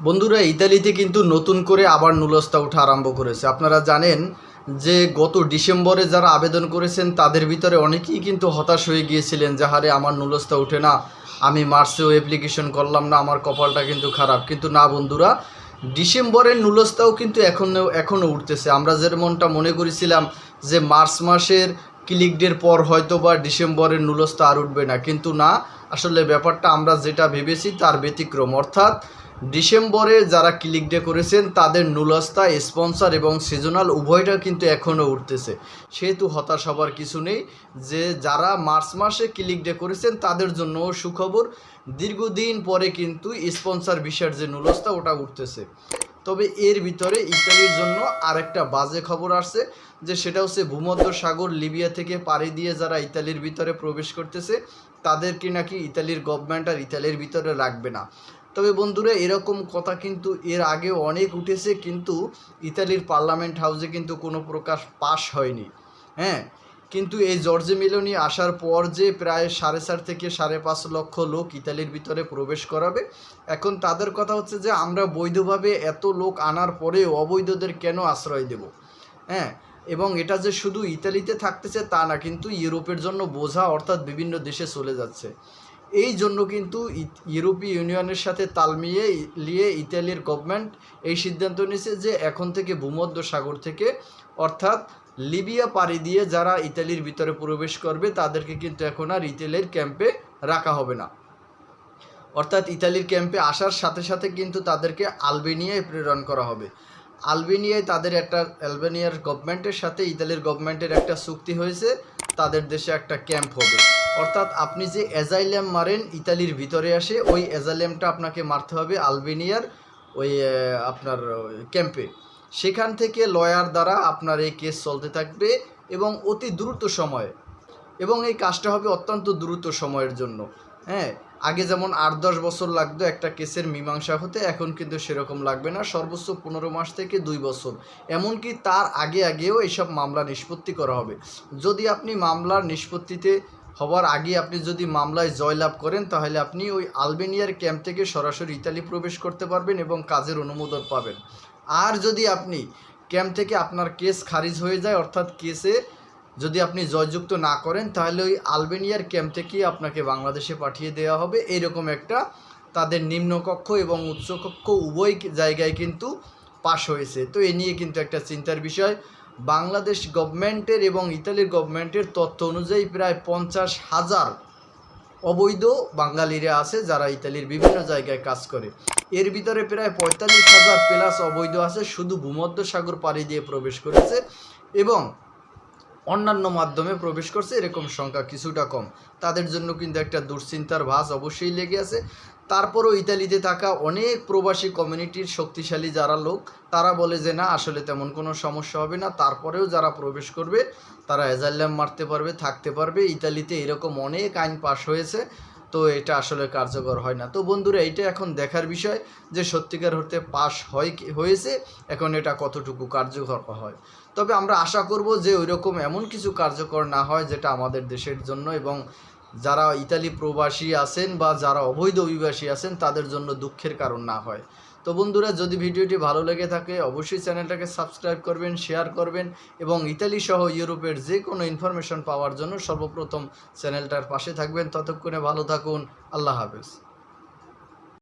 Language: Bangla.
বন্ধুরা, ইতালিতে কিন্তু নতুন করে আবার নুলস্তা ওঠা আরম্ভ করেছে। আপনারা জানেন যে গত ডিসেম্বরে যারা আবেদন করেছেন, তাদের ভিতরে অনেকেই কিন্তু হতাশ হয়ে গিয়েছিলেন যে, হারে, আমার নুলস্তা ওঠে না। আমি মার্চেও অ্যাপ্লিকেশন করলাম না, আমার কপালটা কিন্তু খারাপ। কিন্তু না, বন্ধুরা, ডিসেম্বরের নুলস্তাও কিন্তু এখনও এখনও উঠতেছে। আমরা যেমনটা মনে করেছিলাম যে, মার্চ মাসের ক্লিক ডের পর হয়তো বা ডিসেম্বরের নুলস্তা আর উঠবে না। কিন্তু না, আসলে ব্যাপারটা আমরা যেটা ভেবেছি তার ব্যতিক্রম। অর্থাৎ ডিসেম্বরে যারা ক্লিক ডে করেছেন, তাদের নুলস্তা স্পন্সর এবং সিজনাল উভয়টা কিন্তু এখনও উঠতেছে। সেহেতু হতাশ হবার কিছু নেই যে যারা মার্চ মাসে ক্লিক ডে করেছেন, তাদের জন্য সুখবর। দীর্ঘদিন পরে কিন্তু স্পন্সর বিষয়ের যে নুলস্তা ওটা উঠতেছে। তবে এর ভিতরে ইতালির জন্য আরেকটা বাজে খবর আসছে, যে সেটা হচ্ছে ভূমধ্য সাগর লিবিয়া থেকে পাড়ি দিয়ে যারা ইতালির ভিতরে প্রবেশ করতেছে, তাদেরকে নাকি ইতালির গভর্নমেন্ট আর ইতালির ভিতরে রাখবে না। তবে বন্ধুরা, এরকম কথা কিন্তু এর আগে অনেক উঠেছে, কিন্তু ইতালির পার্লামেন্ট হাউসে কিন্তু কোনো প্রকার পাশ হয়নি। হ্যাঁ কিন্তু এই জর্জে মিলোনি আসার পর যে প্রায় সাড়ে চার থেকে সাড়ে পাঁচ লক্ষ লোক ইতালির ভিতরে প্রবেশ করাবে, এখন তাদের কথা হচ্ছে যে আমরা বৈধভাবে এত লোক আনার পরে অবৈধদের কেন আশ্রয় দেব? হ্যাঁ এবং এটা যে শুধু ইতালিতে থাকতেছে তা না, কিন্তু ইউরোপের জন্য বোঝা অর্থাৎ বিভিন্ন দেশে চলে যাচ্ছে। এই জন্য কিন্তু ইউরোপীয় ইউনিয়নের সাথে তাল মিলিয়ে নিয়ে ইতালির গভর্নমেন্ট এই সিদ্ধান্ত নিয়েছে যে এখন থেকে ভূমধ্য সাগর থেকে, অর্থাৎ লিবিয়া পাড়ি দিয়ে যারা ইতালির ভিতরে প্রবেশ করবে, তাদেরকে কিন্তু এখন আর ইতালির ক্যাম্পে রাখা হবে না। অর্থাৎ ইতালির ক্যাম্পে আসার সাথে সাথে কিন্তু তাদেরকে আলবেনিয়ায় প্রেরণ করা হবে। আলবেনিয়ায় তাদের একটা, আলবেনিয়ার গভর্নমেন্টের সাথে ইতালির গভর্নমেন্টের একটা চুক্তি হয়েছে, তাদের দেশে একটা ক্যাম্প হবে। অর্থাৎ আপনি যে অ্যাজাইলাম মারেন, ইতালির ভিতরে আসে, ওই অ্যাজাইলামটা আপনাকে মারতে হবে আলবেনিয়ার ওই আপনার ক্যাম্পে। সেখান থেকে লয়ার দ্বারা আপনার এই কেস চলতে থাকবে এবং অতি দ্রুত সময়ে। এবং এই কাজটা হবে অত্যন্ত দ্রুত সময়ের জন্য। হ্যাঁ আগে যেমন আট দশ বছর লাগতো একটা কেসের মীমাংসা হতে, এখন কিন্তু সেরকম লাগবে না। সর্বোচ্চ পনেরো মাস থেকে দুই বছর। এমনকি তার আগে আগেও এইসব মামলা নিষ্পত্তি করা হবে। যদি আপনি মামলার নিষ্পত্তিতে হওয়ার আগে আপনি যদি মামলায় জয়লাভ করেন, তাহলে আপনি ওই আলবেনিয়ার ক্যাম্প থেকে সরাসরি ইতালি প্রবেশ করতে পারবেন এবং কাজের অনুমোদন পাবেন। আর যদি আপনি ক্যাম্প থেকে আপনার কেস খারিজ হয়ে যায়, অর্থাৎ কেসে যদি আপনি জয়যুক্ত না করেন, তাহলে ওই আলবেনিয়ার ক্যাম্প থেকে আপনাকে বাংলাদেশে পাঠিয়ে দেওয়া হবে। এরকম একটা তাদের নিম্নকক্ষ এবং উচ্চকক্ষ উভয় জায়গায় কিন্তু পাশ হয়েছে। তো এ নিয়ে কিন্তু একটা চিন্তার বিষয়। বাংলাদেশ গভর্নমেন্টের এবং ইতালির গভর্নমেন্টের তথ্য অনুযায়ী প্রায় পঞ্চাশ হাজার অবৈধ বাঙালিরা আছে যারা ইতালির বিভিন্ন জায়গায় কাজ করে। এর ভিতরে প্রায় পঁয়তাল্লিশ হাজার প্লাস অবৈধ আছে, শুধু ভূমধ্য সাগর পাড়ি দিয়ে প্রবেশ করেছে এবং অন্যান্য মাধ্যমে প্রবেশ করছে, এরকম সংখ্যা কিছুটা কম। তাদের জন্য কিন্তু একটা দুশ্চিন্তার ভাস অবশ্যই লেগে আছে। তারপরও ইতালিতে থাকা অনেক প্রবাসী কমিউনিটির শক্তিশালী যারা লোক, তারা বলে যে, না, আসলে তেমন কোনো সমস্যা হবে না। তারপরেও যারা প্রবেশ করবে, তারা এজাল্যাম মারতে পারবে, থাকতে পারবে। ইতালিতে এরকম অনেক আইন পাশ হয়েছে। তো এটা আসলে কার্যকর হয় না। তো বন্ধুরা এটা এখন দেখার বিষয় যে সত্যিকার হতে পাস হয় হয়েছে, এখন এটা কতটুকু কার্যকর হয়। তবে আমরা আশা করব যে ওইরকম এমন কিছু কার্যকর না হয় যেটা আমাদের দেশের জন্য এবং যারা ইতালি প্রবাসী আছেন বা যারা অবৈধ অভিবাসী আছেন, তাদের জন্য দুঃখের কারণ না হয়। তো বন্ধুরা, যদি ভিডিওটি ভালো লেগে থাকে, অবশ্যই চ্যানেলটাকে সাবস্ক্রাইব করবেন, শেয়ার করবেন এবং ইতালি সহ ইউরোপের যে কোনো ইনফরমেশন পাওয়ার জন্য সর্বপ্রথম চ্যানেলটার পাশে থাকবেন। ততক্ষণে ভালো থাকুন। আল্লাহ হাফেজ।